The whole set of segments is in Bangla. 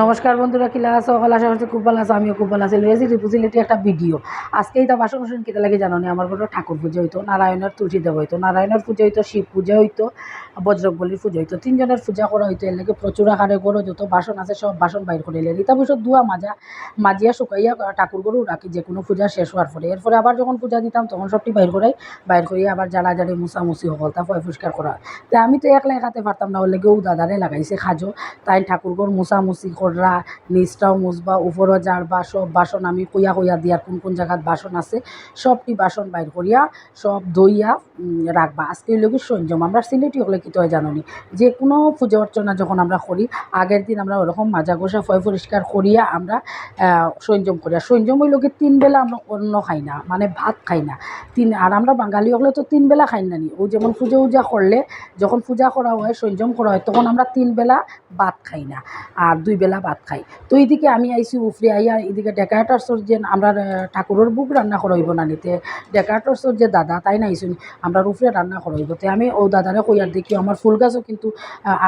নমস্কার বন্ধুরা কিলা সকল আশা করছি খুব ভালো আছো, আমিও খুব ভালো আছি। লুয়েছি রিপুজিলিটি একটা ভিডিও। আজকে এটা বাসন বাসন কিতা লাগে, জানো আমার ঘরে ঠাকুর পুজো হইতো, নারায়ণের তুলসী দেব হইতো, নারায়ণের পুজো হইতো, শিব পূজা হইতো বজ্রবলির পুজো হইতো, তিনজনের পূজা করা হইতো, এর লাগে প্রচুর আকারে গরো যত বাসন আছে সব বাসন বাইর করে এলে। রিতা বছর দুয়া মাজা, মাজিয়া, শুকাইয়া ঠাকুর গরু রাখি, যে কোনো পূজা শেষ হওয়ার পরে। এরপরে আবার যখন পূজা দিতাম, তখন সবটি বাইর করাই, বাইর করিয়া আবার জ্বালা জ্বালি মুছামুছি সকল তারপরে পরিষ্কার করা। তা আমি তো একলা একাতে পারতাম না, ওর লেগে ও দাদারে লাগাইছে খাজো, তাই ঠাকুর ঠাকুরঘর মুছামুছি করা নিচটাও মুছবা উপরও জারবা সব বাসন আমি কইয়া কইয়া দিয়ার কোন কোন জায়গাত বাসন আছে সবটি বাসন বাইর করিয়া সব উম, রাখবা। আজকে লোক সঞ্জম আমরা সিলেটি হলে কি তো জানো যে কোনো পুজো অর্চনা যখন আমরা করি আগের দিন আমরা ওরকম মাজা গোসা ফয় পরিষ্কার করিয়া আমরা সঞ্জম করিয়া সঞ্জম ওই লোকের তিন বেলা আমরা অন্ন খাই না মানে ভাত খাই না। তিন আর আমরা বাঙালি হলে তো তিন বেলা খাই না নি। ও যেমন পুজো উজা করলে যখন পূজা করা হয় সঞ্জম করা হয় তখন আমরা তিন বেলা ভাত খাই না। আর দুই বেলা ভাত খাই। তো এইদিকে আমি আইসি উফরে আইয়া এদিকে ডেকাটার্সর যে আমরা ঠাকুরের বুক রান্না করাইব না নিতে। ডেকাটার্সর যে দাদা, তাই না আইসুন আমরা উফরে রান্না করাইব। তে আমি ও দাদারে কইয়ার দেখি, আমার ফুল গাছও কিন্তু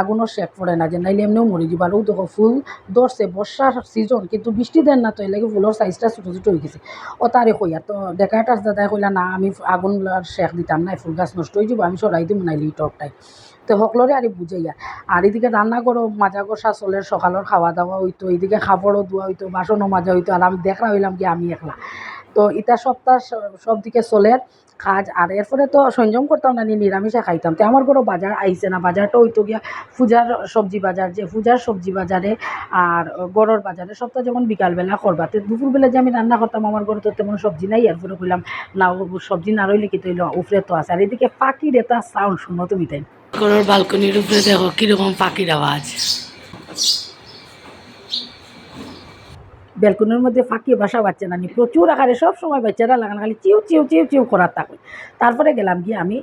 আগুনের শেক পড়ে না, যে নাইলে এমনিও মরি যাবার ও দেখো ফুল ধরছে, বর্ষার সিজন কিন্তু বৃষ্টি দেন না তো এর লাগে ফুলের সাইজটা ছোটো ছোটো হয়ে গেছে। ও তারে কইয়ার তো ডেকাটার্স দাদাই কইলা, না, আমি আগুন শেক দিতাম না, এই ফুল গাছ নষ্ট হয়ে যাব, আমি সরাই দিব নাইলে টপটাই। তো সকলরে আর বুঝাইয়া আর এদিকে রান্না করো মাজা কষা চলের সকালের খাওয়া দাওয়া হইতো এদিকে খাবারও ধোয়া হইতো বাসনও মাজা হইতো আর আমি দেখা হইলাম কি আমি একলা। তো ইটা সপ্তাহ সব দিকে চলের কাজ আর এরপরে তো সংযম করতাম না নিরামিষে খাইতাম। তো আমার ঘরও বাজার আইছে না বাজারটা হইতো গিয়া পূজার সবজি বাজার যে পূজার সবজি বাজারে আর গড়ের বাজারে সপ্তাহ যেমন বিকালবেলা করবা তো দুপুরবেলা যে আমি রান্না করতাম আমার ঘরে তো তেমন সবজি নাই এরপরে কইলাম না সবজি না রইলে কি তৈল উফরে তো আছে। আর এদিকে পাখির এটা সাউন্ড শুনো তুমি তাই ঘরের বালকনির উপরে দেখো কীরকম পাখির আওয়াজ। ব্যালকনির মধ্যে ফাঁকি বাসা বাচ্চা নানি প্রচুর আকারে সব সময় বাচ্চারা লাগানো খালি চিউ চিউ চিউ চিউ করার থাকে। তারপরে গেলাম গিয়ে আমি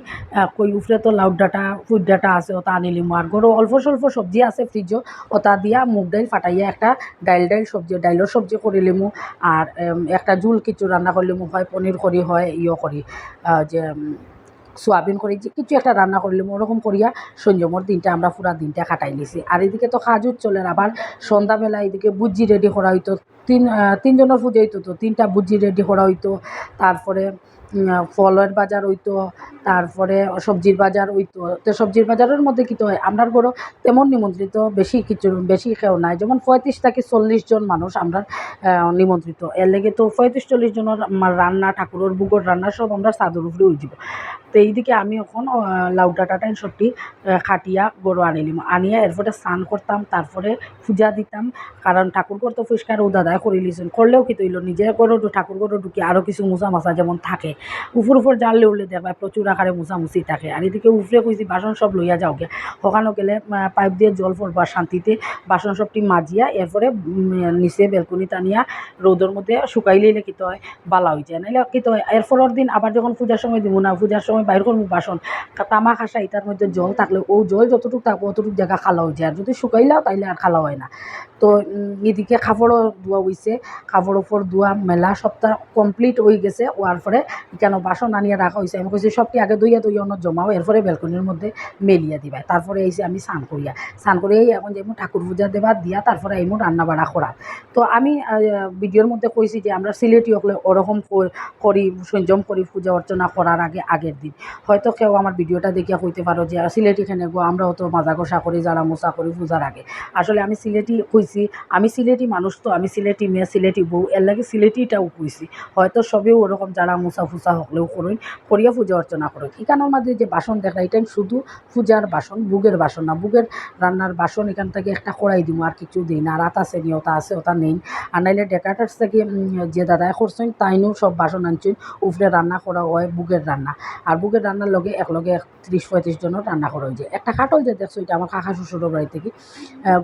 কই উফরে তো লাউড ডাটা ফুড ডাটা আছে, ওটা আনিলিম আর গরু অল্প স্বল্প সবজি আছে ফ্রিজও ওটা দিয়া মুগ ডাইল ফাটাইয়া একটা ডাইল ডাইল সবজি ডাইলের সবজি করিলিমু আর একটা জুল কিছু রান্না করলিমু হয় পনির করি, হয় ইয়ে করি। যে সোয়াবিন করি, যে কিছু একটা রান্না করলিম ওরকম করিয়া সঞ্জমর দিনটা আমরা পুরা দিনটা কাটাই লিছি আর এদিকে তো খাজুর চলে আবার সন্ধ্যাবেলা এদিকে বুজ্জি রেডি করা হইতো, তিন তিনজনের পুজো হইতো তো, তিনটা বুজ্জি রেডি করা হইতো, তারপরে ফলের বাজার হইতো, তারপরে সবজির বাজার হইতো। তো সবজির বাজারের মধ্যে কী তো হয় আপনার ঘরও তেমন নিমন্ত্রিত, বেশি কিছু, বেশি কেউ নাই। যেমন পঁয়ত্রিশ থেকে চল্লিশ জন মানুষ আমরা নিমন্ত্রিত। এর লেগে তো পঁয়ত্রিশ চল্লিশ জনের রান্না, ঠাকুরের বুকর রান্না সব আমরা চাদর উপরে উঠব তো এইদিকে আমি এখন লাউ সবটি আহ, খাটিয়া গরু আনিলিম আনিয়া এরপরে স্নান করতাম তারপরে পূজা দিতাম। কারণ ঠাকুর ঘর তো পরিষ্কার ও দাদাই করে লিছেন করলেও কি তৈল? নিজের ঘরও ঠাকুর ঘরও ঢুকি আরও কিছু মোছা মাছা যেমন থাকে। উপর উপর জানলে উঠলে দেখবা প্রচুর আকারে মোছামুছি থাকে। আর এদিকে উপরে কইছি বাসন সব লইয়া যাও গে। ওখানেও গেলে পাইপ দিয়ে জল পড়বা শান্তিতে বাসন সবটি মাজিয়া এরপরে নিচে বেলকনি টানিয়া রোদের মধ্যে শুকাইলে কি তো হয় বালা হয়ে যায় নাহলে কি তো হয় এরপরের দিন আবার যখন পূজার সময় দিব না পূজার সময় বাইর করব বাসন। তামা খাসা এটার মধ্যে জল থাকলে ও জল যতটুকু থাকবে অতটুকু জায়গা খালা হয়ে যায়। আর যদি শুকাইলাও তাইলে আর খালা হয় না। তো এদিকে কাপড়ও ধোয়া হইছে কাপড় উপর ধোয়া মেলা সপ্তাহ কমপ্লিট হয়ে গেছে। হওয়ার পরে কেন বাসন আনিয়ে রাখা হয়েছে আমি কইছি সবটি আগে দইয়া দইয়া অন্য জমাও। এরপরে বেলকনির মধ্যে মেলিয়া দিবা। তারপরে এসে আমি স্নান করিয়া স্নান করে এখন যেমন ঠাকুর পূজা দেবা দিয়া তারপরে এইমন রান্না বাড়া করা তো আমি ভিডিওর মধ্যে কইছি যে আমরা সিলেটি হলে ওরকম করি সংযম করি পূজা অর্চনা করার আগে আগের দিন। হয়তো কেউ আমার ভিডিওটা দেখিয়া কইতে পারো যে সিলেটি খেনে গো আমরাও তো মাজা কষা করি যারা মোচা করি পূজার আগে। আসলে আমি সিলেটি কইছি আমি সিলেটি মানুষ তো, আমি সিলেটি মেয়ে, সিলেটি বউ, এর লাগে সিলেটিটাও কইছি। হয়তো সবেও ওরকম যারা মোচা ফুচা হকলেও করুন, করিয়া পূজা অর্চনা করুন। এখানের মাঝে যে বাসন দেখা এটা শুধু পূজার বাসন, বুগের বাসন না, বুগের রান্নার বাসন, এখান থেকে একটা কড়াই দিব আর কিছু দিই না। আর আছে শ্রেণি ওটা আছে ওটা নেই। আর নাইলে ডেকাটার্স থেকে যে দাদাই করছেন, তাইনও সব বাসন আনছেন উপরে রান্না করা হয়, বুগের রান্না। আর বুগের রান্নার লগে একলগে ত্রিশ পঁয়ত্রিশ জনের রান্না করা যায় একটা খাটল যে দেখছ, এটা আমার কাকা শ্বশুরের বাড়ি থেকে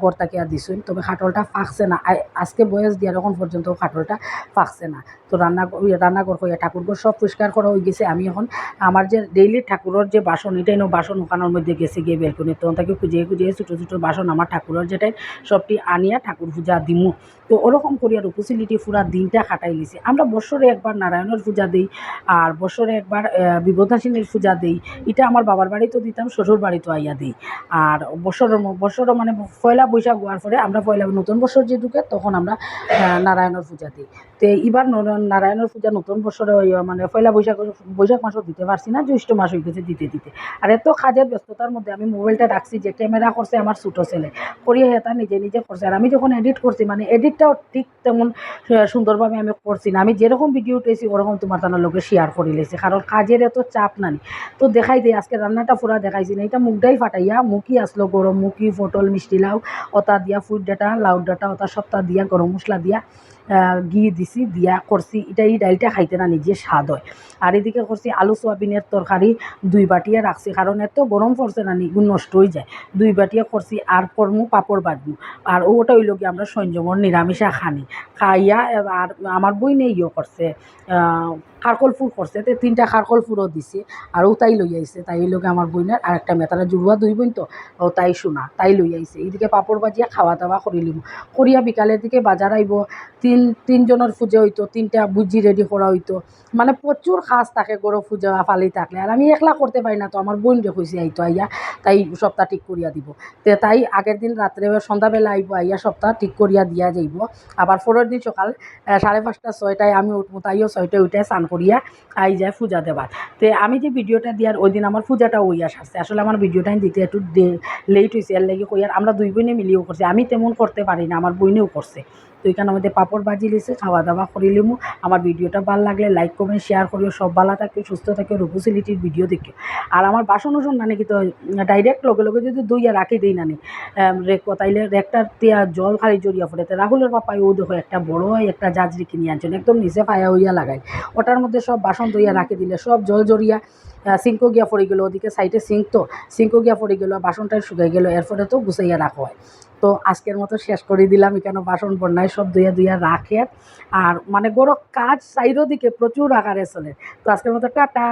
গড়তাকে আর দিছেন। তবে খাটলটা ফাঁকছে না। আজকে বয়স দিয়ে এখন পর্যন্ত খাটলটা ফাঁকছে না। তো রান্না রান্নাঘর হইয়া ঠাকুরঘর সব পরিষ্কার করা হয়ে গেছে। আমি এখন আমার যে ডেইলি ঠাকুরের যে বাসন, এটাই বাসন ওখানোর মধ্যে গেছে গিয়ে বেলকনি। তখন তাকে খুঁজিয়ে খুঁজিয়ে ছোটো ছোটো বাসন আমার ঠাকুরের যেটাই সবটি আনিয়া ঠাকুর পূজা দিমু। তো ওরকম করিয়া রূপসিলিটি পুরা দিনটা কাটাই লিছি। আমরা বছরে একবার নারায়ণের পূজা দিই আর বছরে একবার বিপদাসিনীর পূজা দিই। এটা আমার বাবার বাড়িতেও দিতাম, শ্বশুর বাড়িতেও আইয়া দিই। আর বছরের ম- বছরও মানে পয়লা বৈশাখ হওয়ার পরে আমরা পয়লা পয়লা নতুন বছর যে ঢুকে, তখন আমরা নারায়ণের পূজা দিই। তো এবার নারায়ণের পূজা নতুন বছরে মানে পয়লা বৈশাখ বৈশাখ মাসও দিতে পারছি না, জ্যৈষ্ঠ মাস হয়ে গেছে দিতে দিতে। আর এত কাজের ব্যস্ততার মধ্যে আমি মোবাইলটা রাখছি যে ক্যামেরা করছে আমার ছোটো ছেলে। করিয়ে হেতা নিজে নিজে করছে। আর আমি যখন এডিট করছি মানে এডিটটাও ঠিক তেমন সুন্দরভাবে আমি করছি না। আমি যেরকম ভিডিও উঠেছি ওরকম তোমার তার লোকে শেয়ার করে লেছি। কারণ কাজের এত চাপ নানি তো দেখাই দিই আজকে রান্নাটা পুরা দেখাইছি না। এটা মুগডাই ফাটাইয়া, মুখি আসলো গরম, মুখি পটল মিষ্টি লাউ ওটা দিয়া ফুড ডাটা লাউ ডাঁটা ওটা সবটা দিয়া গরম মশলা দিয়া ঘি দিছি, দিয়া করছি এটা এই ডাইলটা খাইতে না নিজে স্বাদ হয়। আর এদিকে করছি আলু সোয়াবিনের তরকারি দুই বাটিয়ে রাখছি কারণ এত গরম পড়ছে না, নিগুণ নষ্ট হয়ে যায়। দুই বাটিয়ে করছি আর করমু পাপড় বাটবো আর ওটা হইল কি আমরা সঞ্জমর নিরামিষা খানি। খাইয়া আর আমার বই নেই ইয়ে করছে খারকল ফুল করছে তো তিনটা খারকল ফুলও দিছে আর ও তাই লই আইছে তাই লোকে আমার বইনের আর একটা মেতারা জুড়ুয়া দুই বোন তো, ও তাই শোনা, তাই লই আইছে এইদিকে পাপড় বাজিয়া খাওয়া দাওয়া করিলিম করিয়া বিকালের দিকে বাজার আইব তিন তিনজনের পুজো হইতো তিনটা বুজি রেডি করা হইতো মানে প্রচুর খাস থাকে গরু পূজা ফালি থাকলে। আর আমি একলা করতে পারি না তো আমার বোন রে কইছে আইতো, আইয়া, তাই সপ্তাহ ঠিক করিয়া দিব। তে তাই আগের দিন রাত্রে সন্ধ্যাবেলা আইব আইয়া সপ্তাহ ঠিক করিয়া দিয়া যাইব। আবার পরের দিন সকাল সাড়ে পাঁচটা, ছয়টায় আমি উঠবো তাইও ছয়টায় উঠে স্নান করিয়া আই যায় পূজা দেবার। তে আমি যে ভিডিওটা দিয়ার, ওই দিন আমার পূজাটা ওইয়া সারছে আসলে আমার ভিডিওটা দিতে একটু লেট হয়েছে এর লেগে কই আর আমরা দুই বোনে মিলিয়েও করছি। আমি তেমন করতে পারি না, আমার বইনেও করছে। তো এখানে আমাদের পাপড় বাজি লিছে খাওয়া দাওয়া করিলিমু আমার ভিডিওটা ভালো লাগলে লাইক কমেন্ট শেয়ার করিও। সব ভালো থাকিও সুস্থ থাকিও রূপসিলিটির ভিডিও দেখিও আর আমার বাসন ওসন নানি কিন্তু ডাইরেক্ট লগে লগে যদি দইয়া রাখি দিই নানি রেক তাইলে রেকটার তিয়া জল খালি জড়িয়া পড়ে। তো রাহুলের পাপাই, ও দেখো একটা বড় একটা জাজরি কিনে আনছেন একদম নিচে পায়া হইয়া লাগায়। ওটার মধ্যে সব বাসন দইয়া রাখি দিলে সব জল জড়িয়া। সিঙ্কো গিয়া পড়ে গেলো, ওদিকে সাইডে সিঙ্ক তো সিঙ্কো গিয়া পড়ে গেলো বাসনটা শুকিয়ে গেলো, এরপরে তো গুছাইয়া রাখা হয়। তো আজকের মতো শেষ করে দিলাম কেন বাসন বন্যায় সব দুইয়া দুইয়া রাখে। আর মানে গরো কাজ সাইডও দিকে প্রচুর আকারে চলে। তো আজকের মতো টাটা।